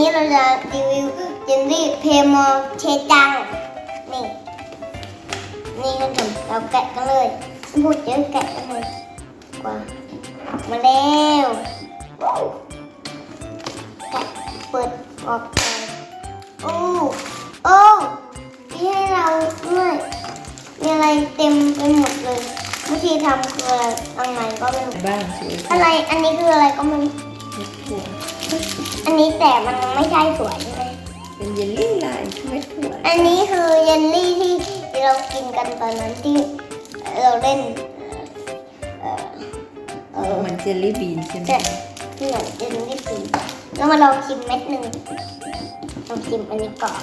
นี้เราจะรีวิวเจนลี่เพโมเชจัง นี่ นี่ท่านผู้ชมเราแกะกันเลยพูดเยอะแกะกันเลยกว่าออกมาแล้วแกะเปิดออกไปโอ้โอ้มีให้เราด้วยมีอะไรเต็มไปหมดเลย วิธีทำคืออะไรอะไรก็ไม่รู้บ้างสวยอะไรอันนี้คืออะไรก็ไม่รู้ถั่ว อันนี้แต่มันไม่ใช่สวยใช่ไหมเป็นเยลลี่ลายเม็ดถั่วอันนี้คือเยลลี่ที่เรากินกันตอนนั้นที่เราเล่นเอ่อเออเหมือนเจลลี่บีนใช่ไหมแต่ที่เหมือนเยลลี่ปีแล้วมาลองชิมเม็ดหนึ่งลองชิมอันนี้ก่อน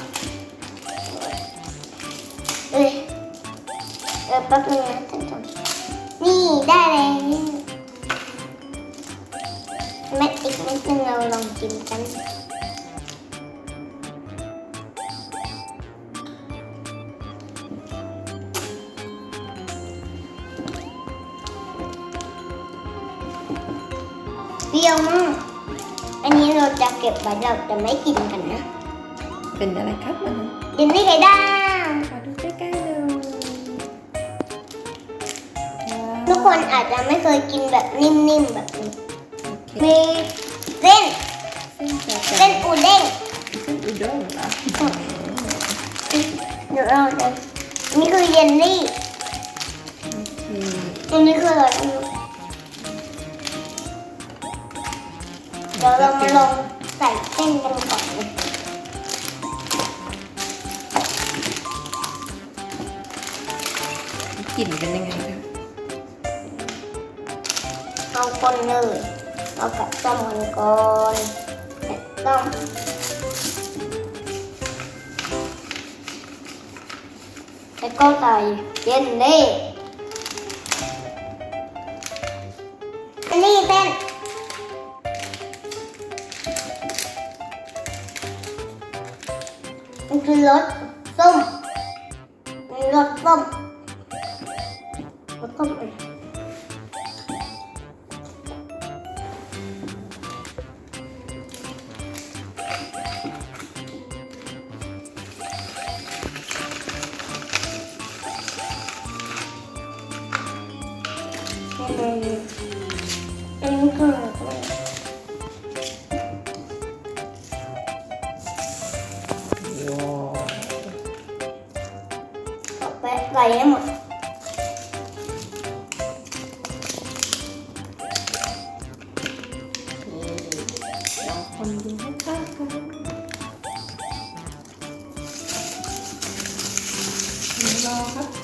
เอ้ยเออแป๊บนึงนะท่านผู้ชมนี่ได้แล้ว เม็ดอีกเม็ดหนึ่งเราลองชิมกันเปรี้ยวมากอันนี้เราจะเก็บไว้เราจะไม่กินกันนะเป็นอะไรครับมันเยลลี่ไข่ดาวขอดูใกล้ๆเลยทุกคนอาจจะไม่เคยกินแบบนิ่มๆแบบนี้โอเค มีเส้นเส้นจะเส้นอูเด้งเส้นอุด้งเหรอเดี๋ยวเราจะนี่คือเยลลี่โอเคอันนี้คืออะไรไม่รู้เดี๋ยวเรามาลองใส่เส้นกันก่อนเลยกลิ่นเป็นยังไงครับเอาคนเลย เอากับต้มมันก่อนกับต้มแล้วก็ใส่เยลลี่อันนี้เป็นมันคือรสส้มมันรสส้มรสส้มอะไรอืม อันนี้คืออะไรว้าวเอาไปใส่ให้หมดลองคนดูให้เข้ากันรอครับ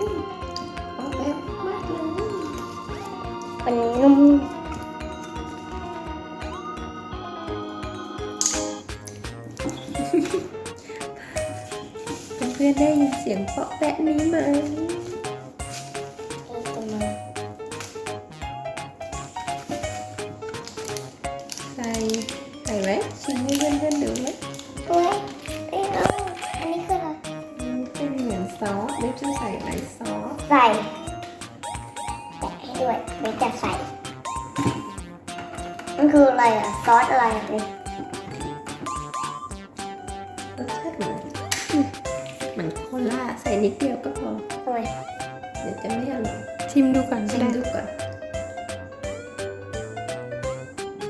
ออกแบบมากเด้วยไม่จะใส่มันคืออะไรอะซอสอะไรอะนี่รสชาติเหมือนเหมือนโคลาใส่นิดเดียวก็พอ ทำไมเดี๋ยวจะไม่อร่อยชิมดูก่อนก็ชิมได้ดูก่อน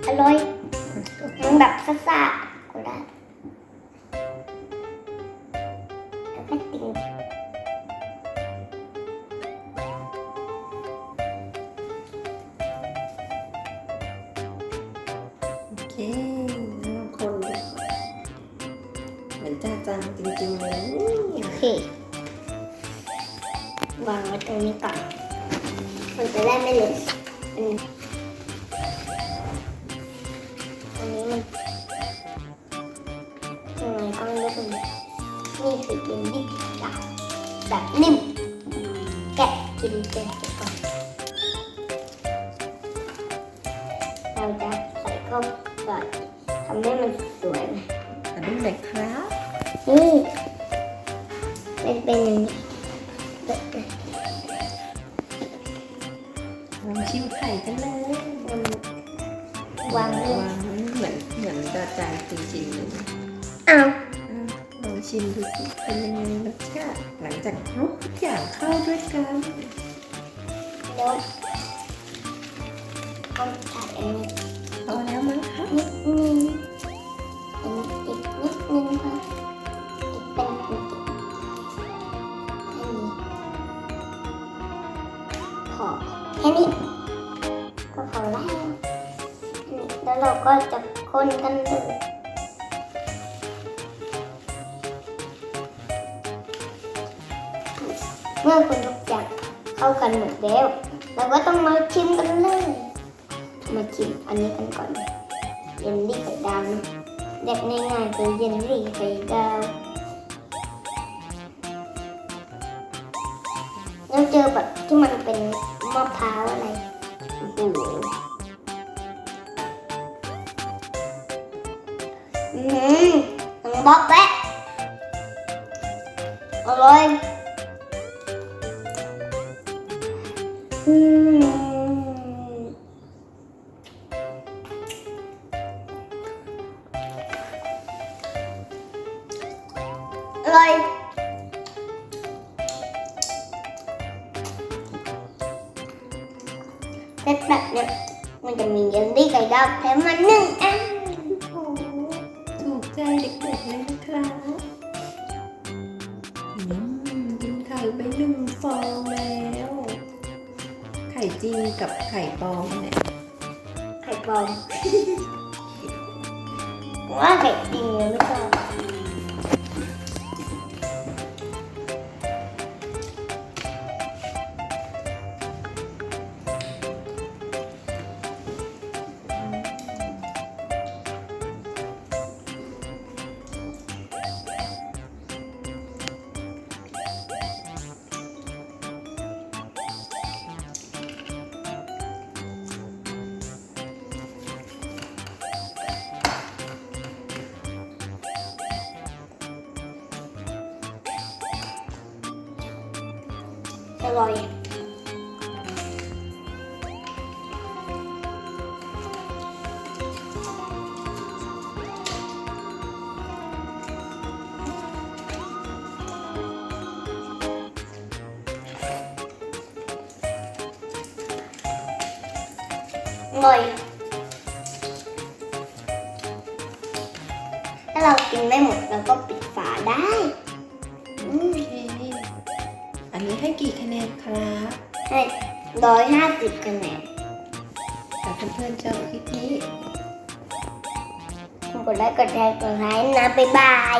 อร่อยมันแบบซ่าๆ เคลองคนเหมือนจ้าจังจริงๆเลยโอเควางไว้ตรงนี้ก่อนมันจะได้ไม่หลุดอันนี้อันนี้มันยังไงก็ไม่รู้ตรงนี้นี่คือกินดิบแบบแบบนิ่มแกะกินเป็นไปก่อนเราจะใส่เข้า ไปทำให้มันสวยนะออะดูหน่อยครับนี่เป็นเป็นอย่างนี้ลองชิมไข่กันเลยมันวางเลยวางเหมือนเหมือนจาจางจริงๆเลยนะอ้าวอะลองชิมดูสิเป็นยังไงรสชาติหลังจากคลุกทุกอย่างเข้าด้วยกันเดี๋ยวเอาใส่อันนี้ เราก็จะคนกันเลยเมื่อคนทุกอย่างเข้ากันหมดแล้ว เราก็ต้องมาชิมกันเลย มาชิมอันนี้กันก่อนเยลลี่ไข่ดาวนะเรียกง่ายๆคือเยลลี่ไข่ดาวแล้วเจอแบบที่มันเป็นมะพร้าวอะไร อืมต้องบอกแหละอร่อยอืมอ เด็กๆเลยนะครับอืมกินไข่ไปหนึ่งฟองแล้ว ไข่จริงกับไข่ปลอมเนี่ย ไข่ปลอมว่าไข่จริงเลยไม่ช อบอร่อยอร่อยถ้า ให้กี่คะแนนครับให้ร้อยห้าสิบคะแนนถ้าเพื่อนๆชอบคลิปนี้กดไลค์กดแชร์กดไลค์นะบ๊ายบาย